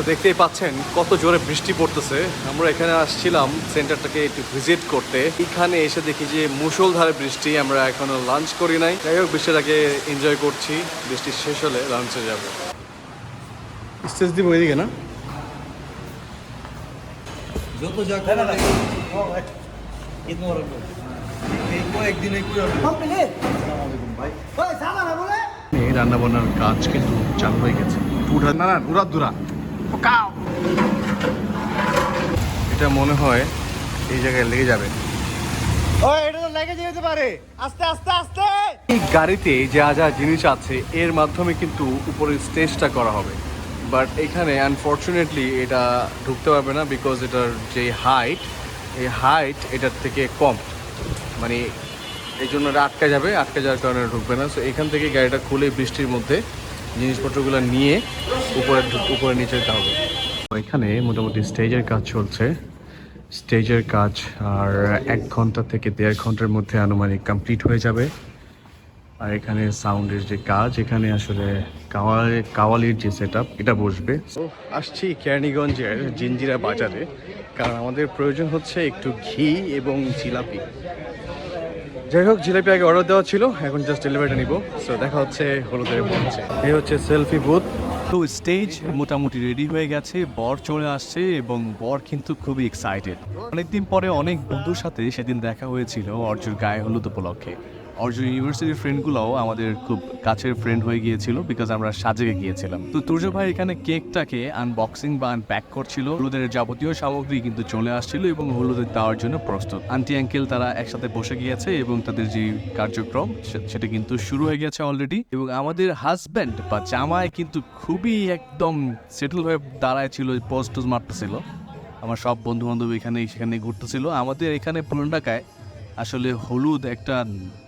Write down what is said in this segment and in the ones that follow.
তো দেখতেই পাচ্ছেন কত জোরে বৃষ্টি পড়তেছে। আমরা এখানে আসছিলাম সেন্টারটাকে একটু ভিজিট করতে। এখানে এসে দেখি যে মুষলধারে বৃষ্টি আমরা এখনও লাঞ্চ করি নাই। যাই হোক বৃষ্টিটাকে এনজয় করছি। বৃষ্টি শেষ হলে লাঞ্চে যাব। স্টেজ দিব এদিকে না? যত যা করে ঈদ মোবারক। এই কয়েকদিন এই করে ভাই। এই রান্না বান্নার কাজ কিন্তু চালু হয়ে গেছে। না না উড়া দুরা। এটা মনে হয় এই জায়গায় লেগে যাবে। ওই এটা তো লেগে যেতে পারে। আস্তে আস্তে আস্তে। এই গাড়িতে যা যা জিনিস আছে এর মাধ্যমে কিন্তু উপরে স্টেজটা করা হবে। বাট এখানে আনফর্চুনেটলি এটা ঢুকতে পারবে না বিকজ এটার যে হাইট এই হাইট এটার থেকে কম। মানে এই জন্য এটা আটকে যাবে। আটকে যাওয়ার কারণে ঢুকবে না। সো এখান থেকে গাড়িটা খুলে বৃষ্টির মধ্যে জিনিসপত্রগুলো নিয়ে উপরে উপরে নিচে যেতে হবে। এখানে মোটামুটি স্টেজের কাজ চলছে। স্টেজের কাজ আর এক ঘণ্টা থেকে দেড় ঘণ্টার মধ্যে আনুমানিক কমপ্লিট হয়ে যাবে। আর এখানে সাউন্ডের যে কাজ এখানে আসলে কাওয়ালি কাওয়ালির যে সেট এটা বসবে। তো আসছি কেরানীগঞ্জের জিঞ্জিরা বাজারে। কারণ আমাদের প্রয়োজন হচ্ছে একটু ঘি এবং জিলাপি। যাই হোক, জিলাপি আগে অর্ডার দেওয়া ছিল, এখন জাস্ট ডেলিভারিটা নিব। সো দেখা হচ্ছে হলুদের মঞ্চে। এই হচ্ছে সেলফি বুথ তো স্টেজ মোটামুটি রেডি হয়ে গেছে, বর চলে আসছে এবং বর কিন্তু খুবই এক্সাইটেড অনেকদিন পরে অনেক বন্ধুর সাথে সেদিন দেখা হয়েছিল অর্জুর গায়ে হলুদ উপলক্ষে। অর্জুন ইউনিভার্সিটির ফ্রেন্ডগুলোও আমাদের খুব কাছের ফ্রেন্ড হয়ে গিয়েছিল বিকজ আমরা সাজেকে গিয়েছিলাম। তো তুর্য ভাই এখানে কেকটাকে আনবক্সিং বা আনপ্যাক করছিল। হলুদের যাবতীয় সামগ্রী কিন্তু চলে আসছিল এবং হলুদের দেওয়ার জন্য প্রস্তুত। আন্টি আঙ্কেল তারা একসাথে বসে গিয়েছে এবং তাদের যে কার্যক্রম সেটা কিন্তু শুরু হয়ে গেছে অলরেডি এবং আমাদের হাজব্যান্ড বা জামাই কিন্তু খুবই একদম সেটেল হয়ে দাঁড়ায় ছিল পোস্ট মারতেছিল। আমার সব বন্ধু বান্ধব এখানে সেখানে ঘুরতেছিল। আমাদের এখানে পুরান ঢাকায় আসলে হলুদ একটা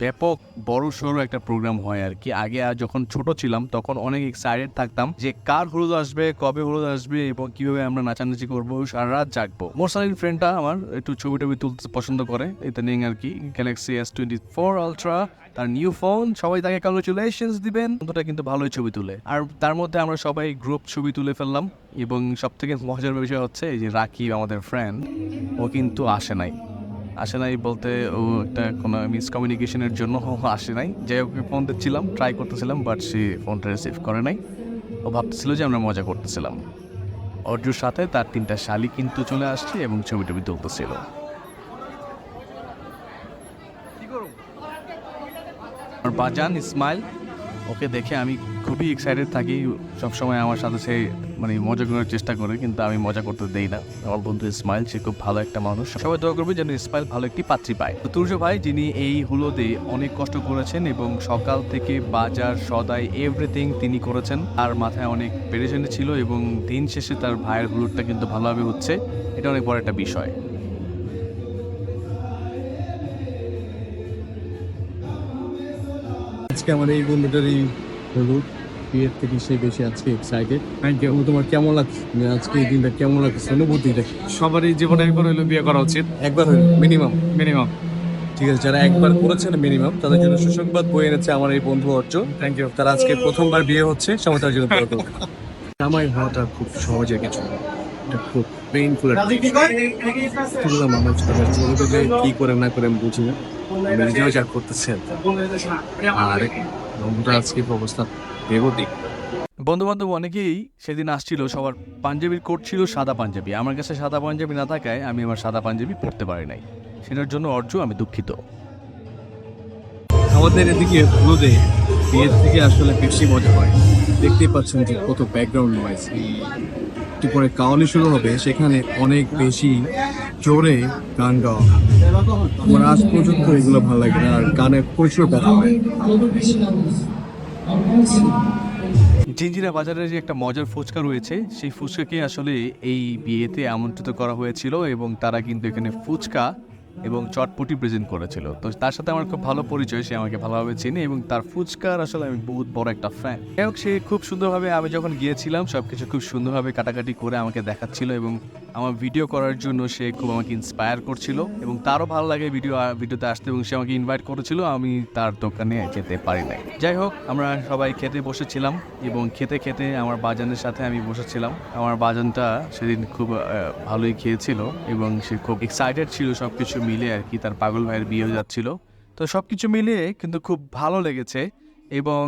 ব্যাপক বড় সড়ো একটা প্রোগ্রাম হয় আর কি। আগে যখন ছোট ছিলাম, তখন অনেক এক্সাইটেড থাকতাম যে কার হলুদ আসবে, কবে হলুদ আসবে এবং কীভাবে আমরা নাচানাচি করব, সারা রাত জাগবো। মোরসালিন ফ্রেন্ডটা আমার একটু ছবি টবি তুলতে পছন্দ করে ইদানিং আর কি Galaxy S twenty four ultra তার নিউ ফোন সবাই তাকে কংগ্রেচুলেশনস দিবেন। বন্ধুটা কিন্তু ভালোই ছবি তুলে। আর তার মধ্যে আমরা সবাই গ্রুপ ছবি তুলে ফেললাম এবং সব থেকে মজার বিষয় হচ্ছে এই যে রাকিব, আমাদের ফ্রেন্ড ও কিন্তু আসে নাই। আসে নাই বলতে ও একটা কোনো মিসকমিউনিকেশনের জন্য আসে নাই। যাই হোক ফোন দিচ্ছিলাম ট্রাই করতেছিলাম বাট সে ফোনটা রিসিভ করে নাই। ও ভাবতেছিল যে আমরা মজা করতেছিলাম। অর্জুর সাথে তার তিনটা শালি কিন্তু চলে আসছে এবং ছবি টবি তুলতেছিল বাজান ইসমাইল ওকে দেখে আমি খুবই এক্সাইটেড থাকি। সবসময় আমার সাথে সে মানে মজা করার চেষ্টা করে, কিন্তু আমি মজা করতে দেই না। আমার বন্ধু ইসমাইল, সে খুব ভালো একটা মানুষ। সবাই দোয়া করবে যেন ইসমাইল ভালো একটি পাত্রী পায়। তো তুর্য ভাই, যিনি এই হুলোতে অনেক কষ্ট করেছেন এবং সকাল থেকে বাজার, সদাই এভরিথিং তিনি করেছেন আর মাথায় অনেক পেরেশানি ছিল এবং দিন শেষে তার ভাইয়ের হুলুরটা কিন্তু ভালোভাবে হচ্ছে। এটা অনেক বড় একটা বিষয়। আজকে আমাদের এই বন্ধুটার এই বিয়ের থেকে সে বেশি আজকে এক্সাইটেড থ্যাংক ইউ তোমার কেমন লাগছে? মানে আজকে এই দিনটা কেমন লাগছে? অনুভূতিটা সবারই জীবনে একবার হইল বিয়ে করা উচিত। একবার হলো মিনিমাম মিনিমাম ঠিক আছে যারা একবার করেছেন মিনিমাম তাদের জন্য সুসংবাদ বয়ে এনেছে আমার এই বন্ধু অর্জুন। থ্যাংক ইউ তার আজকে প্রথমবার বিয়ে হচ্ছে সময় তার জন্য দোয়া। জামাই হওয়াটা খুব সহজের কিছু এটা খুব পেইনফুল ছোটকে কি করে না করে আমি বুঝি না। নিজেও যা করতেছি। আর বন্ধুটা আজকে অবস্থা? বেগতিক বন্ধু বান্ধব অনেকেই সেদিন আসছিল সবার পাঞ্জাবির কোট ছিল সাদা পাঞ্জাবি। আমার কাছে সাদা পাঞ্জাবি না থাকায় আমি আমার সাদা পাঞ্জাবি পরতে পারি নাই। সেটার জন্য অর্জ আমি দুঃখিত। আমাদের এদিকে হলুদে বিয়ের থেকে আসলে বেশি মজা হয়। দেখতেই পাচ্ছেন যে কত ব্যাকগ্রাউন্ড নয়েজ একটু পরে কাওয়ালি শুরু হবে সেখানে অনেক বেশি জোরে গান গাওয়া হয়। আমার আজ পর্যন্ত এগুলো ভালো লাগে না আর গানে প্রচুর ব্যথা হয়। জিঞ্জিরা বাজারে যে একটা মজার ফুচকা রয়েছে, সেই ফুচকাকে আসলে এই বিয়েতে আমন্ত্রিত করা হয়েছিল এবং তারা কিন্তু এখানে ফুচকা এবং চটপটি প্রেজেন্ট করেছিল। তো তার সাথে আমার খুব ভালো পরিচয়, সে আমাকে ভালোভাবে চেনে এবং তার ফুচকার আসলে আমি বহুত বড় একটা ফ্যান যাই হোক, সে খুব সুন্দরভাবে, আমি যখন গিয়েছিলাম সব কিছু খুব সুন্দরভাবে কাটাকাটি করে আমাকে দেখাচ্ছিল এবং আমার ভিডিও করার জন্য সে খুব আমাকে ইন্সপায়ার করছিল এবং তারও ভালো লাগে ভিডিও ভিডিওতে আসতে এবং সে আমাকে ইনভাইট করেছিল, আমি তার দোকানে যেতে পারি নাই। যাই হোক, আমরা সবাই খেতে বসেছিলাম এবং খেতে খেতে আমার বাজানের সাথে আমি বসেছিলাম। আমার বাজানটা সেদিন খুব ভালোই খেয়েছিল এবং সে খুব এক্সাইটেড ছিল সব কিছু মিলে আর কি, তার পাগল ভাইয়ের বিয়ে যাচ্ছিল। তো সব কিছু মিলিয়ে কিন্তু খুব ভালো লেগেছে এবং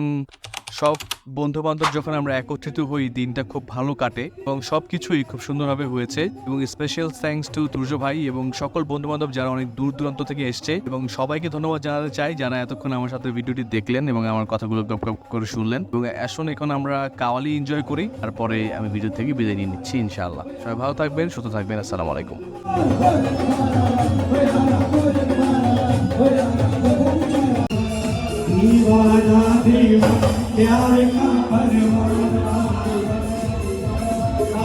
সব বন্ধুবান্ধব যখন আমরা একত্রিত হই দিনটা খুব ভালো কাটে এবং সব কিছুই খুব সুন্দরভাবে হয়েছে এবং স্পেশাল থ্যাংকস টু তুর্য ভাই এবং সকল বন্ধুবান্ধব যারা অনেক দূর দূরান্ত থেকে এসছে এবং সবাইকে ধন্যবাদ জানাতে চাই যারা এতক্ষণ আমার সাথে ভিডিওটি দেখলেন এবং আমার কথাগুলো গপ গপ করে শুনলেন এবং এখন এখন আমরা কাওয়ালি এনজয় করি তারপরে আমি ভিডিও থেকে বিদায় নিয়ে নিচ্ছি ইনশাআল্লাহ। সবাই ভালো থাকবেন সুস্থ থাকবেন আসসালামু আলাইকুম। Oh, la प्यार का परवाना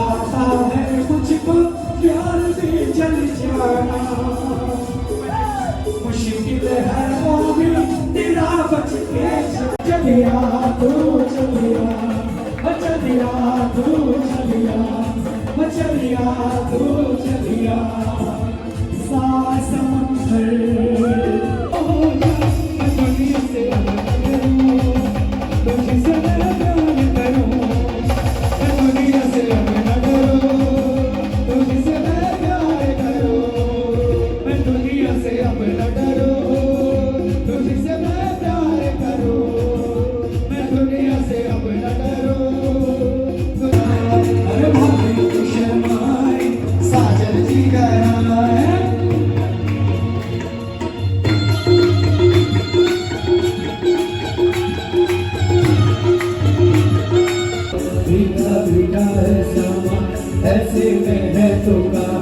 आता है मुझको प्यार भी चल जाना ऐसे में है तो कहा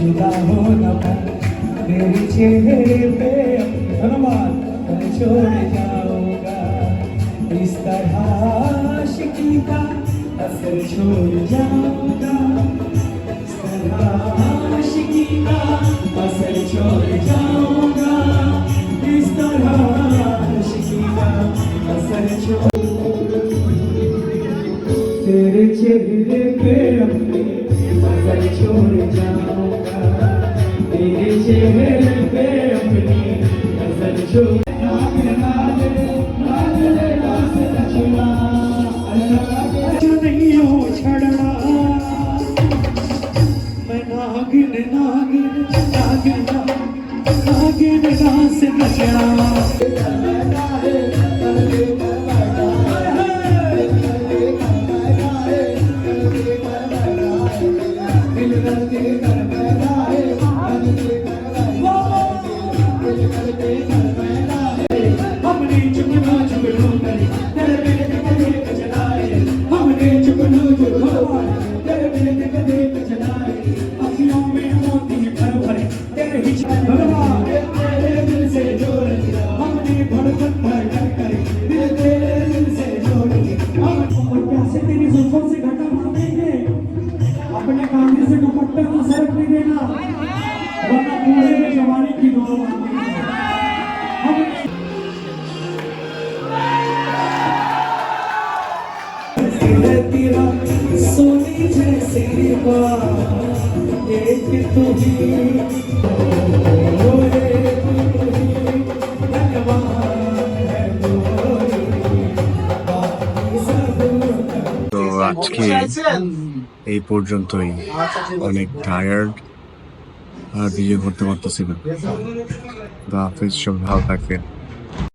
जुदा हो न पाऊंगा तेरे चेहरे पे धन्यवाद मैं छोड़ जाऊंगा इस तरह आशिकी का असर छोड़ जाऊंगा इस तरह आशिकी का असर छोड़ जाऊंगा আজকে এই পর্যন্তই। অনেক টায়ার্ড আর ভিডিও করতে পারতেছি না। হাফিজ সব ভালো থাকবেন।